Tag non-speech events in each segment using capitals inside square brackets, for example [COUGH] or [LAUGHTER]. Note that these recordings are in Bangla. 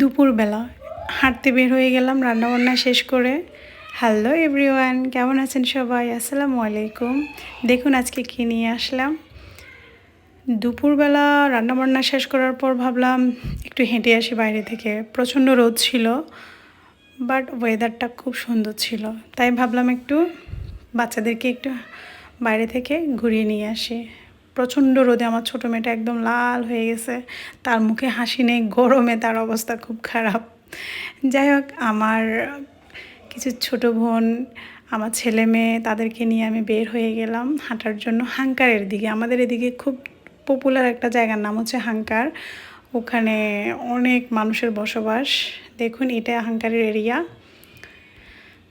দুপুরবেলা হাঁটতে বের হয়ে গেলাম, রান্নাবান্না শেষ করে। হ্যালো এভরিওয়ান কেমন আছেন সবাই? আসসালামু আলাইকুম। দেখুন আজকে কী নিয়ে আসলাম। দুপুরবেলা রান্নাবান্না শেষ করার পর ভাবলাম একটু হেঁটে আসি বাইরে থেকে। প্রচণ্ড রোদ ছিল বাট ওয়েদারটা খুব সুন্দর ছিল। তাই ভাবলাম একটু বাচ্চাদেরকে একটু বাইরে থেকে ঘুরিয়ে নিয়ে আসি। প্রচণ্ড রোদে আমার ছোটো মেয়েটা একদম লাল হয়ে গেছে। তার মুখে হাসি নেই, গরমে তার অবস্থা খুব খারাপ। যাই হোক, আমার কিছু ছোট বোন, আমার ছেলে মেয়ে, তাদেরকে নিয়ে আমি বের হয়ে গেলাম হাঁটার জন্য হাঙ্কারের দিকে। আমাদের এদিকে খুব পপুলার একটা জায়গার নাম হচ্ছে হাঙ্কার। ওখানে অনেক মানুষের বসবাস। দেখুন, এটা হাঙ্কারের এরিয়া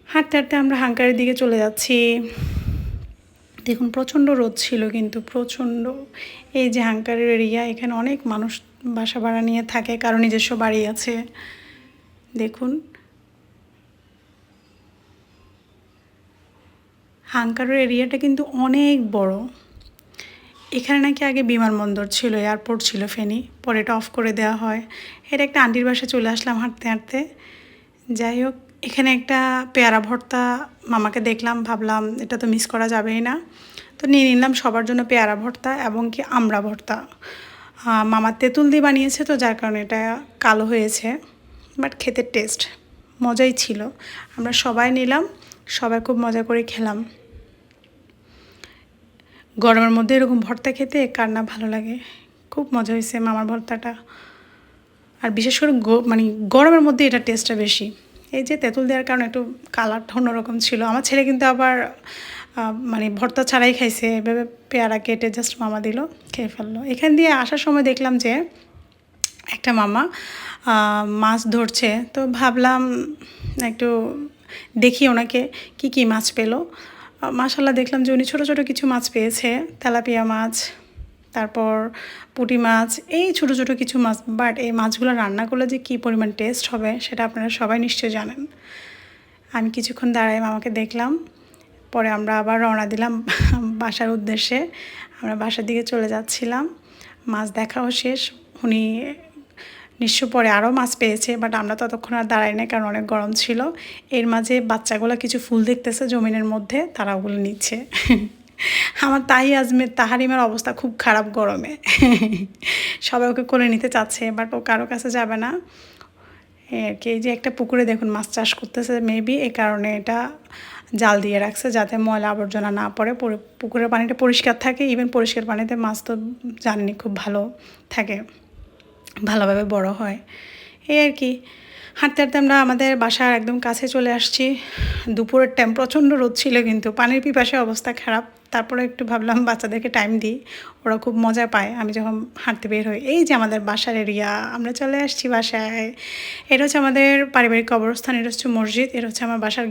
হাঁটতে হাঁটতে আমরা হাঙ্কারের দিকে চলে যাচ্ছি। দেখুন, প্রচণ্ড রোদ ছিল কিন্তু প্রচণ্ড এই যে হাঙ্কারের এরিয়া, এখানে অনেক মানুষ বাসা ভাড়া নিয়ে থাকে কারণ নিজস্ব বাড়ি আছে। দেখুন। হাঙ্কারের এরিয়াটা কিন্তু অনেক বড়। এখানে নাকি আগে বিমানবন্দর ছিল, এয়ারপোর্ট ছিল ফেনি, পরে এটা অফ করে দেওয়া হয়। এটা একটা আন্টির বাসায় চলে আসলাম হাঁটতে হাঁটতে। যাই হোক এখানে একটা পেয়ারা ভর্তা মামাকে দেখলাম, ভাবলাম এটা তো মিস করা যাবেই না। তো নিয়ে নিলাম সবার জন্য পেয়ারা ভর্তা এবং কি আমড়া ভর্তা। মামার তেঁতুল দিয়ে বানিয়েছে তো, যার কারণে এটা কালো হয়েছে বাট খেতে টেস্ট মজাই ছিল। আমরা সবাই নিলাম, সবাই খুব মজা করে খেলাম। গরমের মধ্যে এরকম ভর্তা খেতে কার না ভালো লাগে। খুব মজা হয়েছে মামার ভর্তাটা। আর বিশেষ করে মানে গরমের মধ্যে এটা টেস্টটা বেশি। এই যে তেঁতুল দেওয়ার কারণে একটু কালারটা অন্যরকম ছিল। আমার ছেলে কিন্তু আবার মানে ভর্তা ছাড়াই খাইছে, এভাবে পেয়ারা কেটে জাস্ট মামা দিল, খেয়ে ফেলল। এখান দিয়ে আসার সময় দেখলাম যে একটা মামা মাছ ধরছে। তো ভাবলাম একটু দেখি ওনাকে কি কি মাছ পেল। মাশাল্লাহ দেখলাম যে উনি ছোটো ছোটো কিছু মাছ পেয়েছে, তেলাপিয়া মাছ তারপর পুঁটি মাছ, এই ছোটো ছোটো কিছু মাছ বাট এই মাছগুলো রান্না করলে যে কী পরিমাণ টেস্ট হবে সেটা আপনারা সবাই নিশ্চয়ই জানেন। আমি কিছুক্ষণ দাঁড়াই মামাকে দেখলাম, পরে আমরা আবার রওনা দিলাম [LAUGHS] বাসার উদ্দেশ্যে। আমরা বাসার দিকে চলে যাচ্ছিলাম, মাছ দেখাও শেষ। উনি নিশ্চয় পরে আরও মাছ পেয়েছে বাট আমরা ততক্ষণ আর দাঁড়াই না কারণ অনেক গরম ছিল। এর মাঝে বাচ্চাগুলো কিছু ফুল দেখতেছে জমিনের মধ্যে, তারা ওগুলো নিচ্ছে। [LAUGHS] আমার তাই আজমের তাহারিমের অবস্থা খুব খারাপ গরমে। সবাই ওকে কোলে নিতে চাচ্ছে বাট ও কারও কাছে যাবে না। আর কি, এই যে একটা পুকুরে দেখুন মাছ চাষ করতেছে মেবি এ কারণে এটা জাল দিয়ে রাখছে যাতে ময়লা আবর্জনা না পড়ে। পুকুরের পানিটা পরিষ্কার থাকে ইভেন পরিষ্কার পানিতে মাছ তো জাননি খুব ভালো থাকে, ভালোভাবে বড় হয়। এই আর কি হাঁটতে হাঁটতে আমরা আমাদের বাসার একদম কাছে চলে আসছি। দুপুরের টাইম প্রচণ্ড রোদ ছিল কিন্তু পানির পিপাসে অবস্থা খারাপ। তারপরে একটু ভাবলাম বাচ্চাদেরকে টাইম দিই, ওরা খুব মজা পায়। আমি যখন হাঁটতে বের হই, এই যে আমাদের বাসার এরিয়া আমরা চলে আসছি বাসায়। এটা হচ্ছে আমাদের পারিবারিক কবরস্থান, এটা হচ্ছে মসজিদ, এটা হচ্ছে আমার বাসার